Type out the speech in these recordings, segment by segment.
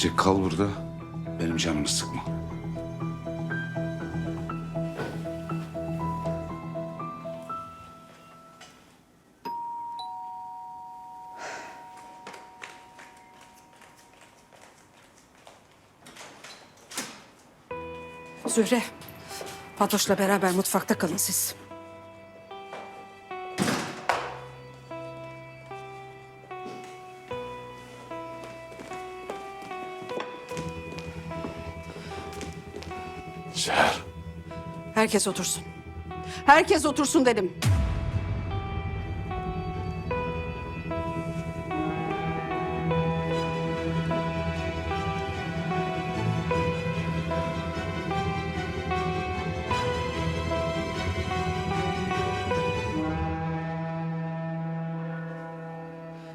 Hatice kal burada. Benim canımı sıkma. Zühre, Fatoş'la beraber mutfakta kalın siz. Herkes otursun. Herkes otursun dedim.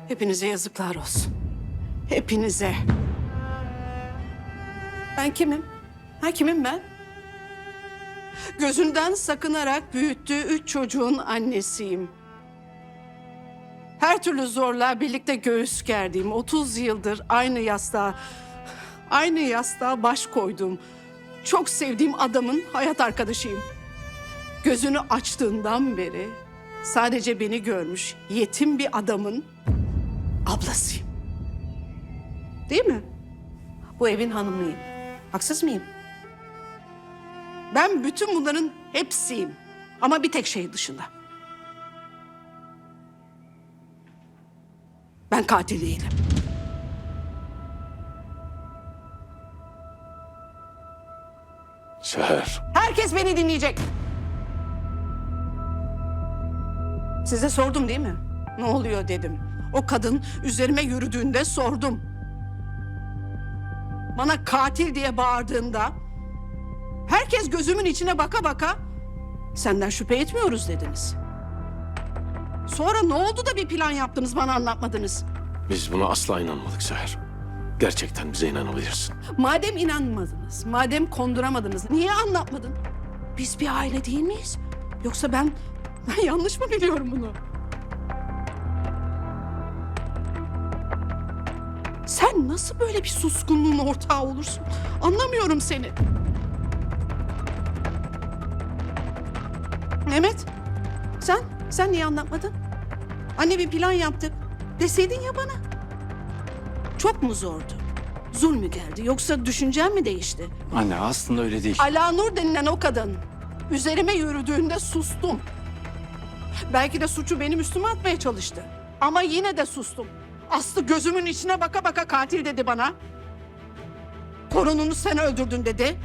Hepinize yazıklar olsun. Hepinize. Ben kimim? Ha kimim ben? Gözünden sakınarak büyüttüğü üç çocuğun annesiyim. Her türlü zorluğa birlikte göğüs gerdiğim, 30 yıldır aynı yastığa, aynı yastığa baş koyduğum, çok sevdiğim adamın hayat arkadaşıyım. Gözünü açtığından beri sadece beni görmüş yetim bir adamın ablasıyım. Değil mi? Bu evin hanımıyım. Haksız mıyım? Ben bütün bunların hepsiyim. Ama bir tek şey dışında. Ben katil değilim. Seher. Herkes beni dinleyecek. Size sordum değil mi? Ne oluyor dedim. O kadın üzerime yürüdüğünde sordum. Bana katil diye bağırdığında herkes gözümün içine baka baka senden şüphe etmiyoruz dediniz. Sonra ne oldu da bir plan yaptınız bana anlatmadınız. Biz buna asla inanmadık Seher. Gerçekten bize inanabilirsin. Madem inanmadınız, madem konduramadınız niye anlatmadın? Biz bir aile değil miyiz? Yoksa ben, ben yanlış mı biliyorum bunu? Sen nasıl böyle bir suskunluğun ortağı olursun? Anlamıyorum seni. Mehmet, sen, sen niye anlatmadın? Anne bir plan yaptık. Deseydin ya bana. Çok mu zordu? Zul mü geldi yoksa düşüncen mi değişti? Anne aslında öyle değil. Alanur denilen o kadın üzerime yürüdüğünde sustum. Belki de suçu benim üstüme atmaya çalıştı. Ama yine de sustum. Aslı gözümün içine baka baka katil dedi bana. Torununu sen öldürdün dedi.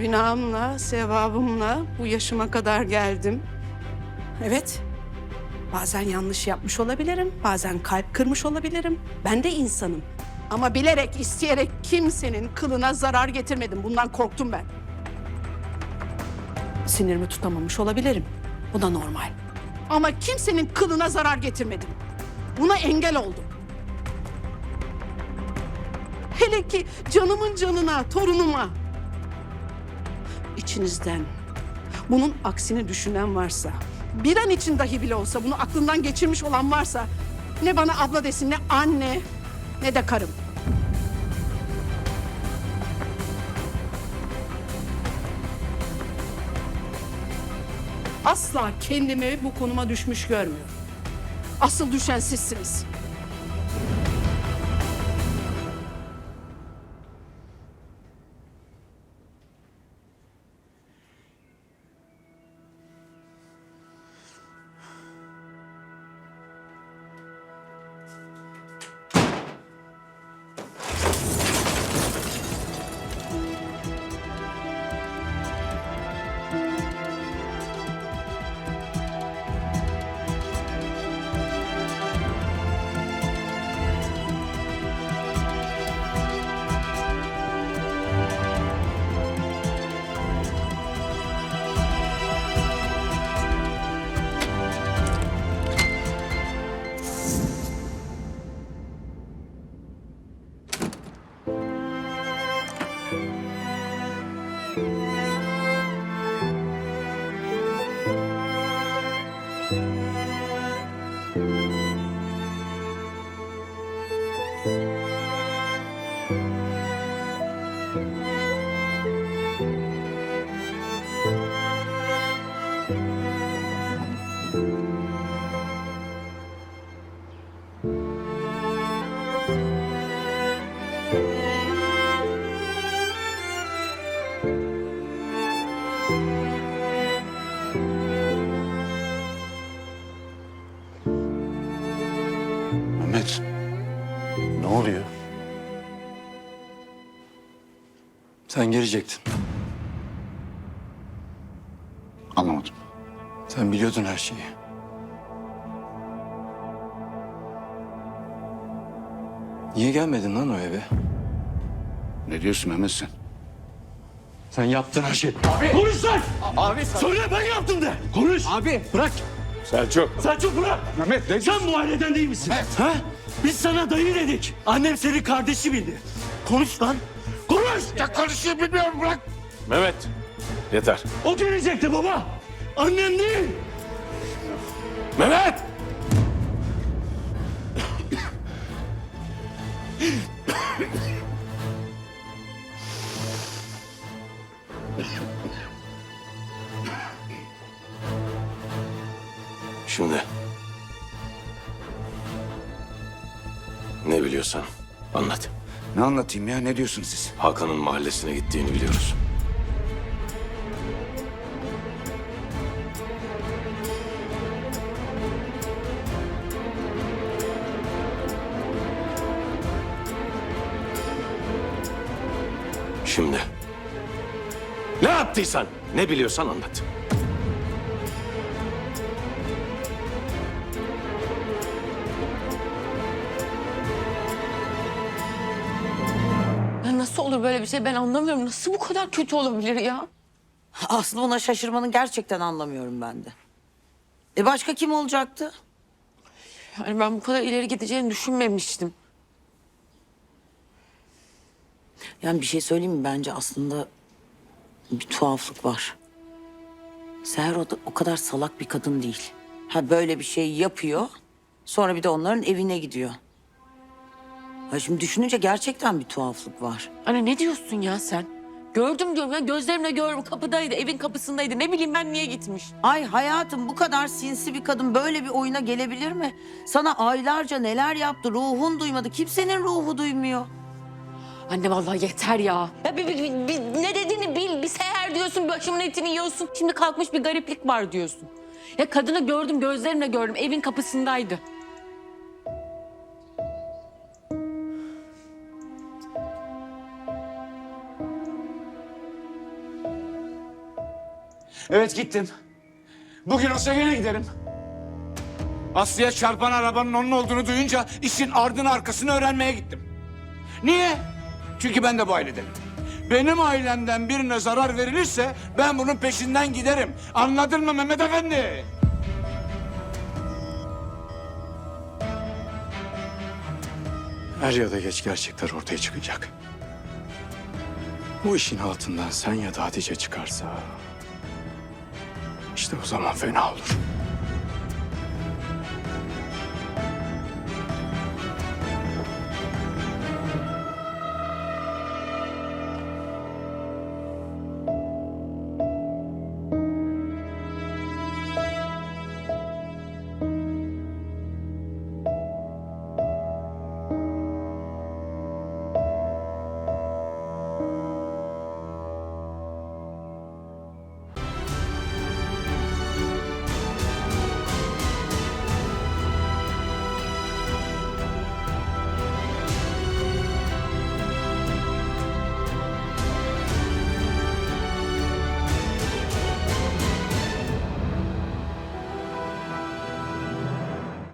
Günahımla, sevabımla bu yaşıma kadar geldim. Evet, Bazen yanlış yapmış olabilirim, bazen kalp kırmış olabilirim. Ben de insanım. Ama bilerek, isteyerek kimsenin kılına zarar getirmedim. Bundan korktum ben. Sinirimi tutamamış olabilirim. Bu da normal. Ama kimsenin kılına zarar getirmedim. Buna engel oldum. Hele ki canımın canına, torunuma. İçinizden bunun aksini düşünen varsa, bir an için dahi bile olsa bunu aklından geçirmiş olan varsa ne bana abla desin ne anne ne de karım. Asla kendimi bu konuma düşmüş görmüyorum. Asıl düşen sizsiniz. Mehmet. Ne oluyor? Sen gelecektin. Anlamadım. Sen biliyordun her şeyi. Niye gelmedin lan o eve? Ne diyorsun Mehmet sen? Sen yaptın her şeyi. Abi! Konuş lan! Abi Söyle ben yaptım de! Konuş! Abi! Bırak! Selçuk. Selçuk bırak! Mehmet ne Sen bu aileden değil misin? Ha? Biz sana dayı dedik. Annem senin kardeşi bildi. Konuş lan! Konuş! Ya konuşuyor bilmiyorum bırak. Mehmet. Yeter. O gelecekti baba! Annem değil! Mehmet! Şimdi ne biliyorsan anlat. Ne anlatayım ya ne diyorsunuz siz? Hakan'ın mahallesine gittiğini biliyoruz. Şimdi yaptıysan, ne biliyorsan anlat. Ya nasıl olur böyle bir şey ben anlamıyorum. Nasıl bu kadar kötü olabilir ya? Aslında buna şaşırmanı gerçekten anlamıyorum ben de. E başka kim olacaktı? Yani ben bu kadar ileri gideceğini düşünmemiştim. Yani bir şey söyleyeyim mi? Bence aslında bir tuhaflık var. Seher o, da, o kadar salak bir kadın değil. Ha böyle bir şey yapıyor. Sonra bir de onların evine gidiyor. Ha şimdi düşününce gerçekten bir tuhaflık var. Anne ne diyorsun ya sen? Gördüm diyorum ya gözlerimle gördüm kapıdaydı evin kapısındaydı ne bileyim ben niye gitmiş. Ay hayatım bu kadar sinsi bir kadın böyle bir oyuna gelebilir mi? Sana aylarca neler yaptı ruhun duymadı. Kimsenin ruhu duymuyor. Anne vallahi yeter ya. Ya bir, bir- bir- bir- ne dediğini bil bir seher diyorsun başımın etini yiyorsun. Şimdi kalkmış bir gariplik var diyorsun. Ya kadını gördüm gözlerimle gördüm evin kapısındaydı. Evet gittim. Bugün olsa gene giderim. Aslı'ya çarpan arabanın onun olduğunu duyunca işin ardını arkasını öğrenmeye gittim. Niye? Çünkü ben de bu ailedenim. Benim ailemden birine zarar verilirse ben bunun peşinden giderim. Anladın mı Mehmet Efendi? Er ya da geç gerçekler ortaya çıkacak. Bu işin altından sen ya da Hatice çıkarsa... ...işte o zaman fena olur.